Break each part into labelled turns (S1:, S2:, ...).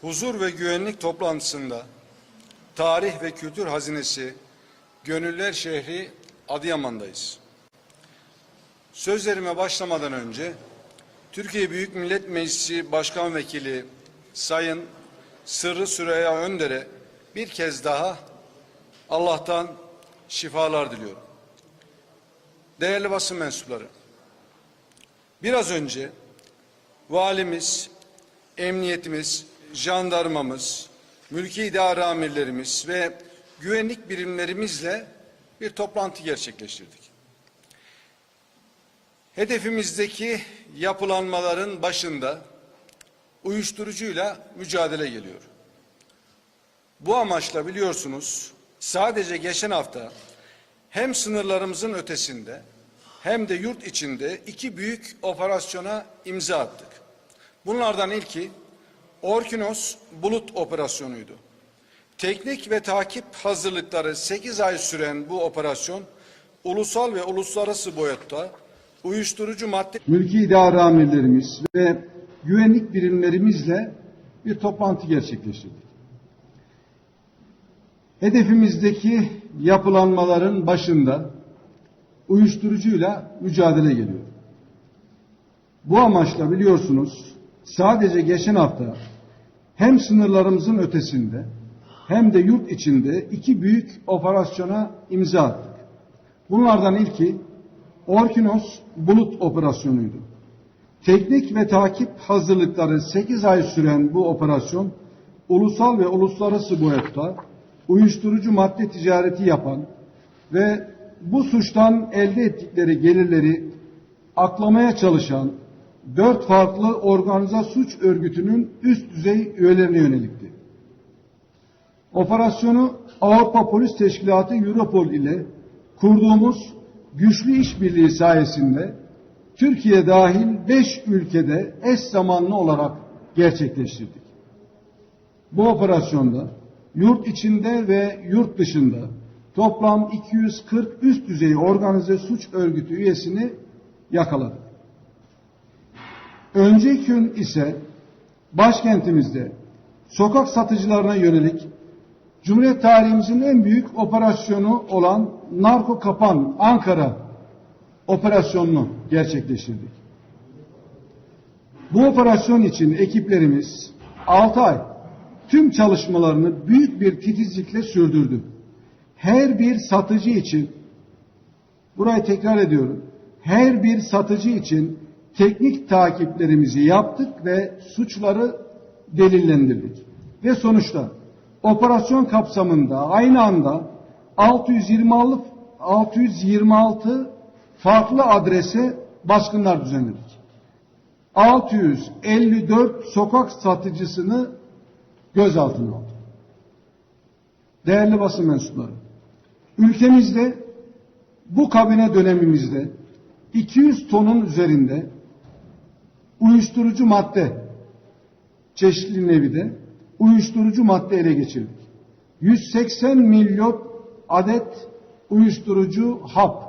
S1: Huzur ve güvenlik toplantısında tarih ve kültür hazinesi Gönüller şehri Adıyaman'dayız. Sözlerime başlamadan önce Türkiye Büyük Millet Meclisi Başkan Vekili Sayın Sırrı Süreyya Önder'e bir kez daha Allah'tan şifalar diliyorum. Değerli basın mensupları, biraz önce valimiz, emniyetimiz, jandarmamız, mülki idare amirlerimiz ve güvenlik birimlerimizle bir toplantı gerçekleştirdik. Hedefimizdeki yapılanmaların başında uyuşturucuyla mücadele geliyor. Bu amaçla biliyorsunuz sadece geçen hafta hem sınırlarımızın ötesinde hem de yurt içinde iki büyük operasyona imza attık. Bunlardan ilki Orkinos Bulut Operasyonu'ydu. Teknik ve takip hazırlıkları 8 ay süren bu operasyon ulusal ve uluslararası boyutta uyuşturucu madde
S2: mülki idare amirlerimiz ve güvenlik birimlerimizle bir toplantı gerçekleştirdik. Hedefimizdeki yapılanmaların başında uyuşturucuyla mücadele geliyor. Bu amaçla biliyorsunuz sadece geçen hafta hem sınırlarımızın ötesinde hem de yurt içinde iki büyük operasyona imza attık. Bunlardan ilki Orkinos Bulut Operasyonu'ydu. Teknik ve takip hazırlıkları 8 ay süren bu operasyon ulusal ve uluslararası boyutta uyuşturucu madde ticareti yapan ve bu suçtan elde ettikleri gelirleri aklamaya çalışan dört farklı organize suç örgütünün üst düzey üyelerine yönelikti. Operasyonu Avrupa Polis Teşkilatı Europol ile kurduğumuz güçlü işbirliği sayesinde Türkiye dahil beş ülkede eş zamanlı olarak gerçekleştirdik. Bu operasyonda yurt içinde ve yurt dışında toplam 240 üst düzey organize suç örgütü üyesini yakaladık. Önceki gün ise başkentimizde sokak satıcılarına yönelik Cumhuriyet tarihimizin en büyük operasyonu olan Narko Kapan Ankara operasyonunu gerçekleştirdik. Bu operasyon için ekiplerimiz 6 ay tüm çalışmalarını büyük bir titizlikle sürdürdü. Her bir satıcı için burayı tekrar ediyorum. Her bir satıcı için teknik takiplerimizi yaptık ve suçları delillendirdik. Ve sonuçta operasyon kapsamında aynı anda 626 626 farklı adrese baskınlar düzenledik. 654 sokak satıcısını gözaltına aldık. Değerli basın mensupları, ülkemizde bu kabine dönemimizde 200 tonun üzerinde uyuşturucu madde çeşitli nevide uyuşturucu madde ele geçirdik. 180 milyon adet uyuşturucu hap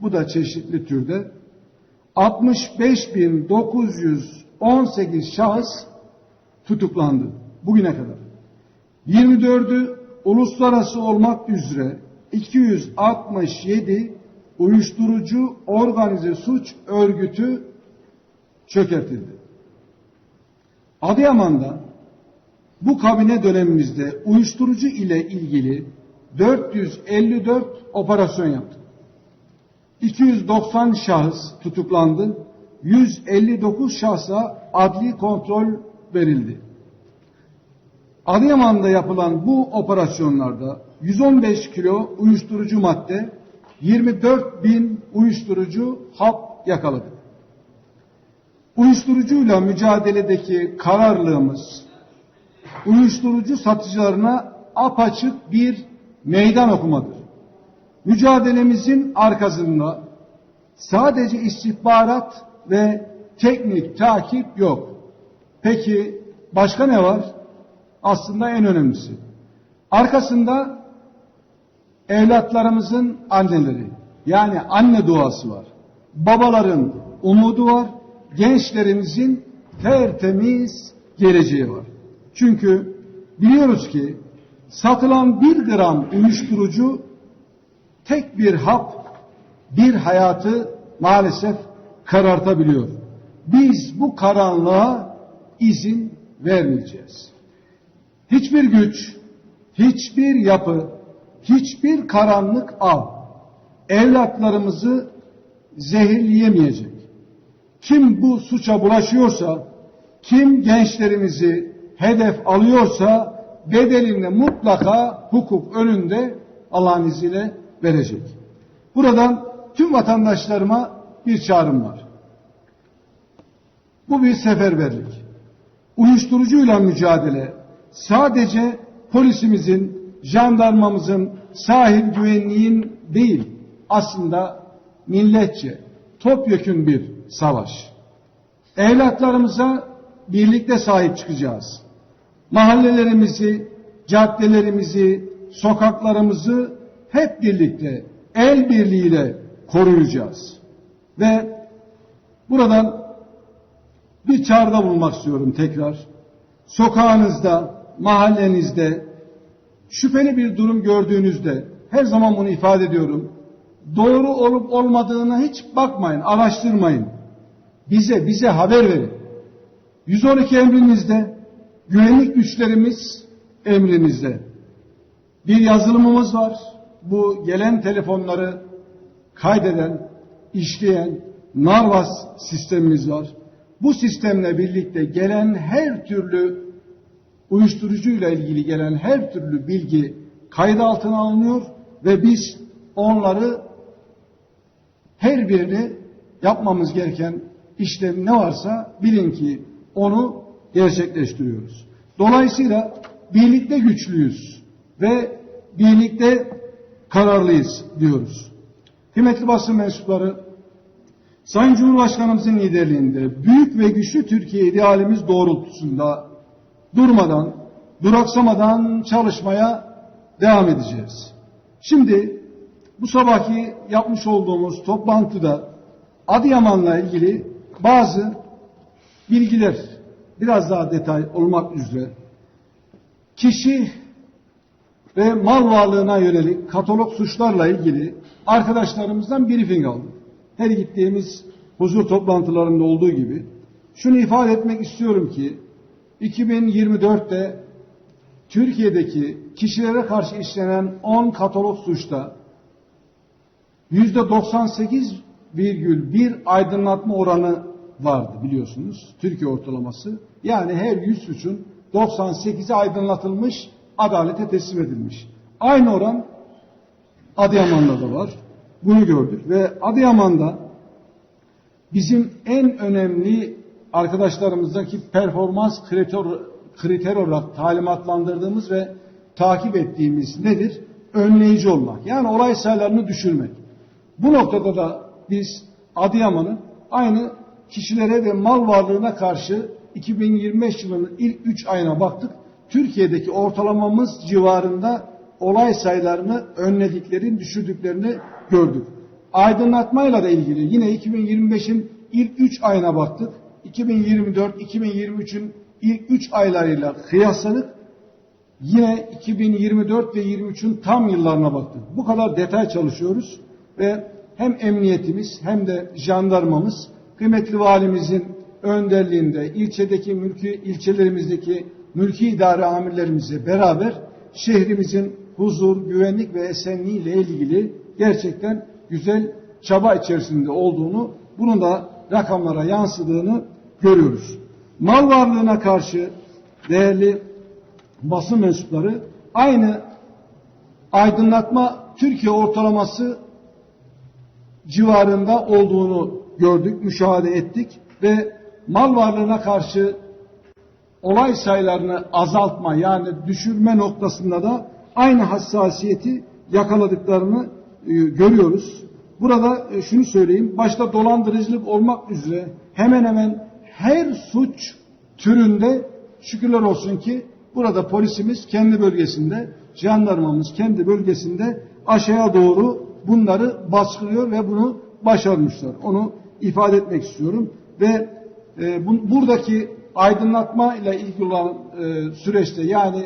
S2: bu da çeşitli türde 65.918 şahıs tutuklandı bugüne kadar. 24'ü uluslararası olmak üzere 267 uyuşturucu organize suç örgütü çökertildi. Adıyaman'da bu kabine dönemimizde uyuşturucu ile ilgili 454 operasyon yaptık. 290 şahıs tutuklandı. 159 şahsa adli kontrol verildi. Adıyaman'da yapılan bu operasyonlarda 115 kilo uyuşturucu madde, 24 bin uyuşturucu hap yakaladık. Uyuşturucuyla mücadeledeki kararlılığımız, uyuşturucu satıcılarına apaçık bir meydan okumadır. Mücadelemizin arkasında sadece istihbarat ve teknik takip yok. Peki başka ne var? Aslında en önemlisi. Arkasında evlatlarımızın anneleri. Yani anne duası var. Babaların umudu var. Gençlerimizin tertemiz geleceği var. Çünkü biliyoruz ki satılan bir gram uyuşturucu tek bir hap bir hayatı maalesef karartabiliyor. Biz bu karanlığa izin vermeyeceğiz. Hiçbir güç, hiçbir yapı, hiçbir karanlık av evlatlarımızı zehirleyemeyecek. Kim bu suça bulaşıyorsa, kim gençlerimizi hedef alıyorsa bedelini mutlaka hukuk önünde Allah'ın izniyle verecek. Buradan tüm vatandaşlarıma bir çağrım var. Bu bir seferberlik. Uyuşturucuyla mücadele sadece polisimizin, jandarmamızın, sahil güvenliğin değil aslında milletçe topyekün bir savaş. Evlatlarımıza birlikte sahip çıkacağız. Mahallelerimizi, caddelerimizi, sokaklarımızı hep birlikte el birliğiyle koruyacağız. Ve buradan bir çağrıda bulunmak istiyorum tekrar. Sokağınızda, mahallenizde şüpheli bir durum gördüğünüzde her zaman bunu ifade ediyorum. Doğru olup olmadığına hiç bakmayın, araştırmayın. Bize, bize haber verin. 112 emrinizde, güvenlik güçlerimiz emrinizde. Bir yazılımımız var. Bu gelen telefonları kaydeden, işleyen Narvas sistemimiz var. Bu sistemle birlikte gelen her türlü uyuşturucuyla ilgili gelen her türlü bilgi kayıt altına alınıyor ve biz onları her birini yapmamız gereken işlem ne varsa bilin ki onu gerçekleştiriyoruz. Dolayısıyla birlikte güçlüyüz ve birlikte kararlıyız diyoruz. Kıymetli basın mensupları, Sayın Cumhurbaşkanımızın liderliğinde büyük ve güçlü Türkiye idealimiz doğrultusunda durmadan, duraksamadan çalışmaya devam edeceğiz. Şimdi bu sabahki yapmış olduğumuz toplantıda Adıyaman'la ilgili bazı bilgiler biraz daha detay olmak üzere kişi ve mal varlığına yönelik katalog suçlarla ilgili arkadaşlarımızdan briefing aldık. Her gittiğimiz huzur toplantılarında olduğu gibi şunu ifade etmek istiyorum ki 2024'te Türkiye'deki kişilere karşı işlenen 10 katalog suçta %98,1 aydınlatma oranı vardı biliyorsunuz. Türkiye ortalaması. Yani her 100 suçun 98'i aydınlatılmış, adalete teslim edilmiş. Aynı oran Adıyaman'da da var. Bunu gördük ve Adıyaman'da bizim en önemli arkadaşlarımızdaki performans kriter, kriter olarak talimatlandırdığımız ve takip ettiğimiz nedir? Önleyici olmak. Yani olay sayılarını düşürmek. Bu noktada da biz Adıyaman'ın aynı kişilere ve mal varlığına karşı 2025 yılının ilk 3 ayına baktık. Türkiye'deki ortalamamız civarında olay sayılarını önlediklerini, düşürdüklerini gördük. Aydınlatmayla da ilgili yine 2025'in ilk 3 ayına baktık. 2024-2023'ün ilk 3 aylarıyla kıyasladık. Yine 2024 ve 23'ün tam yıllarına baktık. Bu kadar detay çalışıyoruz ve hem emniyetimiz hem de jandarmamız kıymetli valimizin önderliğinde ilçedeki mülki ilçelerimizdeki mülki idare amirlerimizle beraber şehrimizin huzur, güvenlik ve esenliği ile ilgili gerçekten güzel çaba içerisinde olduğunu, bunun da rakamlara yansıdığını görüyoruz. Mal varlığına karşı değerli basın mensupları aynı aydınlatma Türkiye ortalaması civarında olduğunu gördük, müşahede ettik ve mal varlığına karşı olay sayılarını azaltma yani düşürme noktasında da aynı hassasiyeti yakaladıklarını e, görüyoruz. Burada e, şunu söyleyeyim, başta dolandırıcılık olmak üzere hemen hemen her suç türünde şükürler olsun ki burada polisimiz kendi bölgesinde, jandarmamız kendi bölgesinde aşağıya doğru bunları baskılıyor ve bunu başarmışlar. Onu ifade etmek istiyorum ve e, bu, buradaki aydınlatma ile ilgili olan e, süreçte yani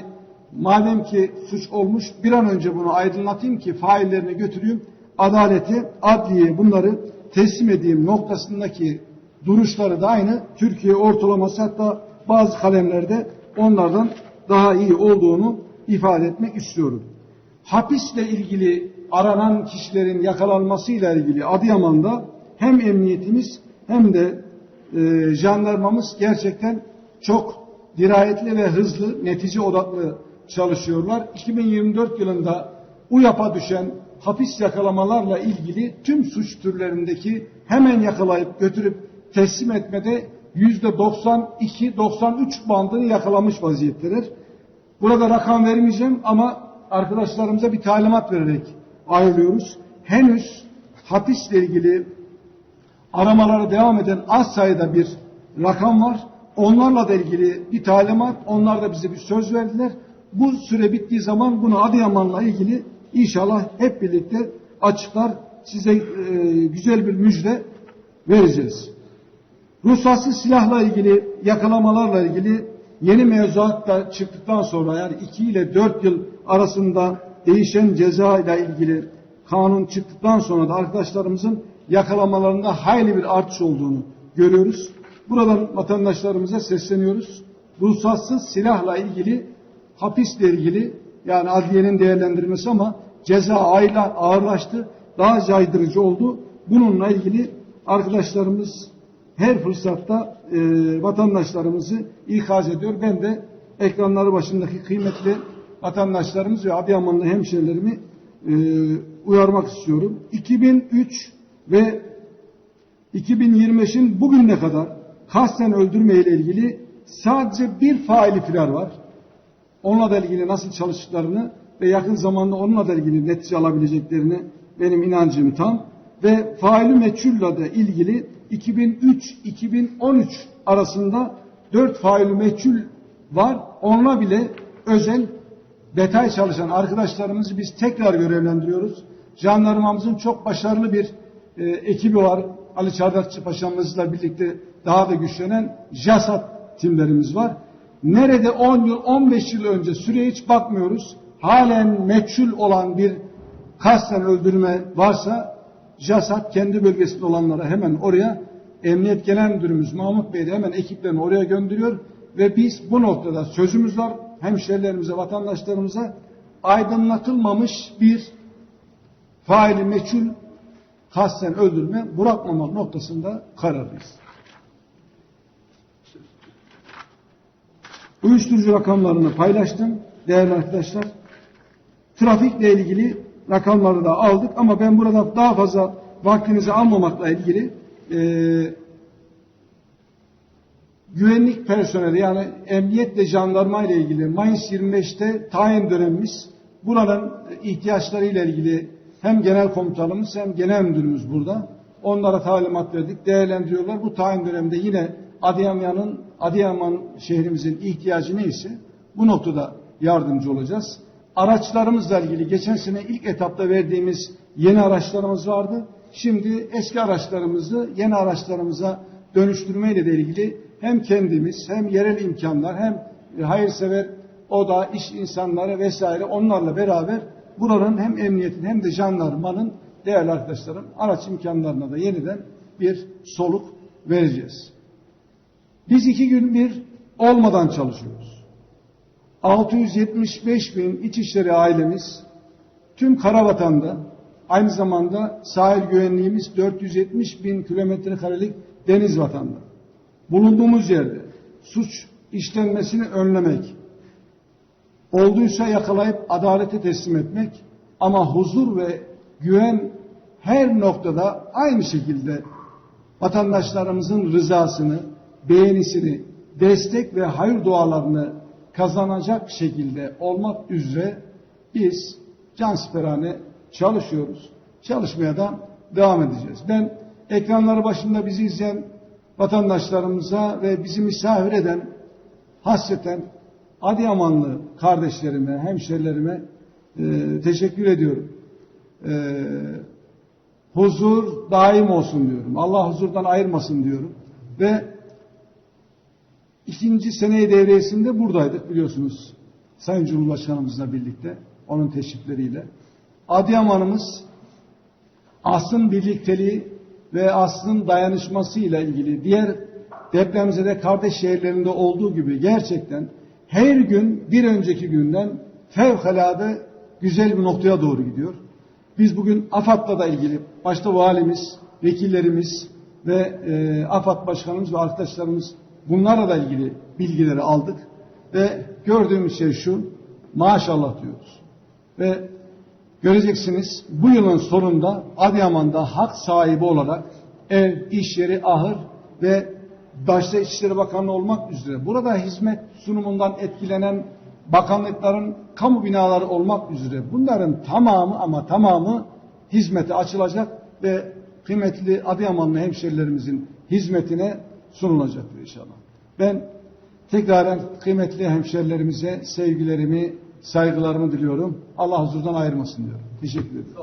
S2: madem ki suç olmuş bir an önce bunu aydınlatayım ki faillerini götüreyim adalete, adliyeye bunları teslim edeyim noktasındaki duruşları da aynı. Türkiye ortalaması hatta bazı kalemlerde onlardan daha iyi olduğunu ifade etmek istiyorum. Hapisle ilgili aranan kişilerin yakalanmasıyla ilgili Adıyaman'da hem emniyetimiz hem de e, jandarmamız gerçekten çok dirayetli ve hızlı, netice odaklı çalışıyorlar. 2024 yılında UYAP'a düşen hapis yakalamalarla ilgili tüm suç türlerindeki hemen yakalayıp götürüp teslim etmede yüzde 92-93 bandını yakalamış vaziyetteler. Burada rakam vermeyeceğim ama arkadaşlarımıza bir talimat vererek ayrılıyoruz. Henüz hapisle ilgili aramalara devam eden az sayıda bir rakam var. Onlarla da ilgili bir talimat, onlar da bize bir söz verdiler. Bu süre bittiği zaman bunu Adıyaman'la ilgili inşallah hep birlikte açıklar, size e, güzel bir müjde vereceğiz. Ruhsatsız silahla ilgili, yakalamalarla ilgili yeni mevzuat da çıktıktan sonra yani 2 ile 4 yıl arasında değişen ceza ile ilgili kanun çıktıktan sonra da arkadaşlarımızın yakalamalarında hayli bir artış olduğunu görüyoruz. Buradan vatandaşlarımıza sesleniyoruz. Ruhsatsız silahla ilgili, hapisle ilgili yani adliyenin değerlendirmesi ama ceza ayla ağırlaştı, daha caydırıcı oldu. Bununla ilgili arkadaşlarımız her fırsatta e, vatandaşlarımızı ikaz ediyor. Ben de ekranları başındaki kıymetli vatandaşlarımız ve Adıyamanlı hemşehrilerimi e, uyarmak istiyorum. 2003 ve 2025'in bugüne kadar kasten öldürme ile ilgili sadece bir faili firar var. Onunla da ilgili nasıl çalıştıklarını ve yakın zamanda onunla da ilgili netice alabileceklerini benim inancım tam. Ve faili meçhulle de ilgili 2003-2013 arasında 4 faili meçhul var. Onunla bile özel detay çalışan arkadaşlarımızı biz tekrar görevlendiriyoruz. Jandarmamızın çok başarılı bir e, ekibi var. Ali Çardakçı Paşa'mızla birlikte daha da güçlenen JASAT timlerimiz var. Nerede 10 yıl, 15 yıl önce süreye hiç bakmıyoruz. Halen meçhul olan bir kasten öldürme varsa JASAT kendi bölgesinde olanlara hemen oraya Emniyet Genel Müdürümüz Mahmut Bey de hemen ekiplerini oraya gönderiyor ve biz bu noktada sözümüz var hemşerilerimize, vatandaşlarımıza aydınlatılmamış bir faili meçhul kasten öldürme bırakmamak noktasında kararlıyız. Uyuşturucu rakamlarını paylaştım değerli arkadaşlar. Trafikle ilgili rakamları da aldık ama ben burada daha fazla vaktinizi almamakla ilgili e, güvenlik personeli yani emniyet ve jandarma ile ilgili Mayıs 25'te tayin dönemimiz buranın ihtiyaçlarıyla ilgili hem genel komutanımız hem genel müdürümüz burada. Onlara talimat verdik, değerlendiriyorlar. Bu tayin döneminde yine Adıyaman'ın Adıyaman şehrimizin ihtiyacı neyse bu noktada yardımcı olacağız. Araçlarımızla ilgili geçen sene ilk etapta verdiğimiz yeni araçlarımız vardı. Şimdi eski araçlarımızı yeni araçlarımıza dönüştürmeyle de ilgili hem kendimiz hem yerel imkanlar hem hayırsever oda, iş insanları vesaire onlarla beraber buranın hem emniyetin hem de jandarmanın değerli arkadaşlarım araç imkanlarına da yeniden bir soluk vereceğiz. Biz iki gün bir olmadan çalışıyoruz. 675 bin İçişleri ailemiz tüm Karabatan'da aynı zamanda sahil güvenliğimiz 470 bin kilometre karelik deniz vatanda. Bulunduğumuz yerde suç işlenmesini önlemek, olduysa yakalayıp adalete teslim etmek ama huzur ve güven her noktada aynı şekilde vatandaşlarımızın rızasını, beğenisini, destek ve hayır dualarını kazanacak şekilde olmak üzere biz cansiperane çalışıyoruz. Çalışmaya da devam edeceğiz. Ben ekranları başında bizi izleyen vatandaşlarımıza ve bizi misafir eden hasreten Adıyamanlı kardeşlerime, hemşerilerime e, teşekkür ediyorum. E, huzur daim olsun diyorum. Allah huzurdan ayırmasın diyorum. Ve ikinci seneyi devriyesinde buradaydık biliyorsunuz. Sayın Cumhurbaşkanımızla birlikte, onun teşrifleriyle. Adıyaman'ımız aslın birlikteliği ve aslın dayanışmasıyla ilgili diğer depremzede kardeş şehirlerinde olduğu gibi gerçekten her gün bir önceki günden fevkalade güzel bir noktaya doğru gidiyor. Biz bugün AFAD'la da ilgili başta valimiz, vekillerimiz ve e, AFAD başkanımız ve arkadaşlarımız bunlarla da ilgili bilgileri aldık ve gördüğümüz şey şu maşallah diyoruz. Ve göreceksiniz bu yılın sonunda Adıyaman'da hak sahibi olarak ev, iş yeri, ahır ve başta İçişleri Bakanlığı olmak üzere burada hizmet sunumundan etkilenen bakanlıkların kamu binaları olmak üzere bunların tamamı ama tamamı hizmete açılacak ve kıymetli Adıyamanlı hemşerilerimizin hizmetine sunulacaktır inşallah. Ben tekraren kıymetli hemşerilerimize sevgilerimi, saygılarımı diliyorum. Allah huzurdan ayırmasın diyorum. Teşekkür ederim.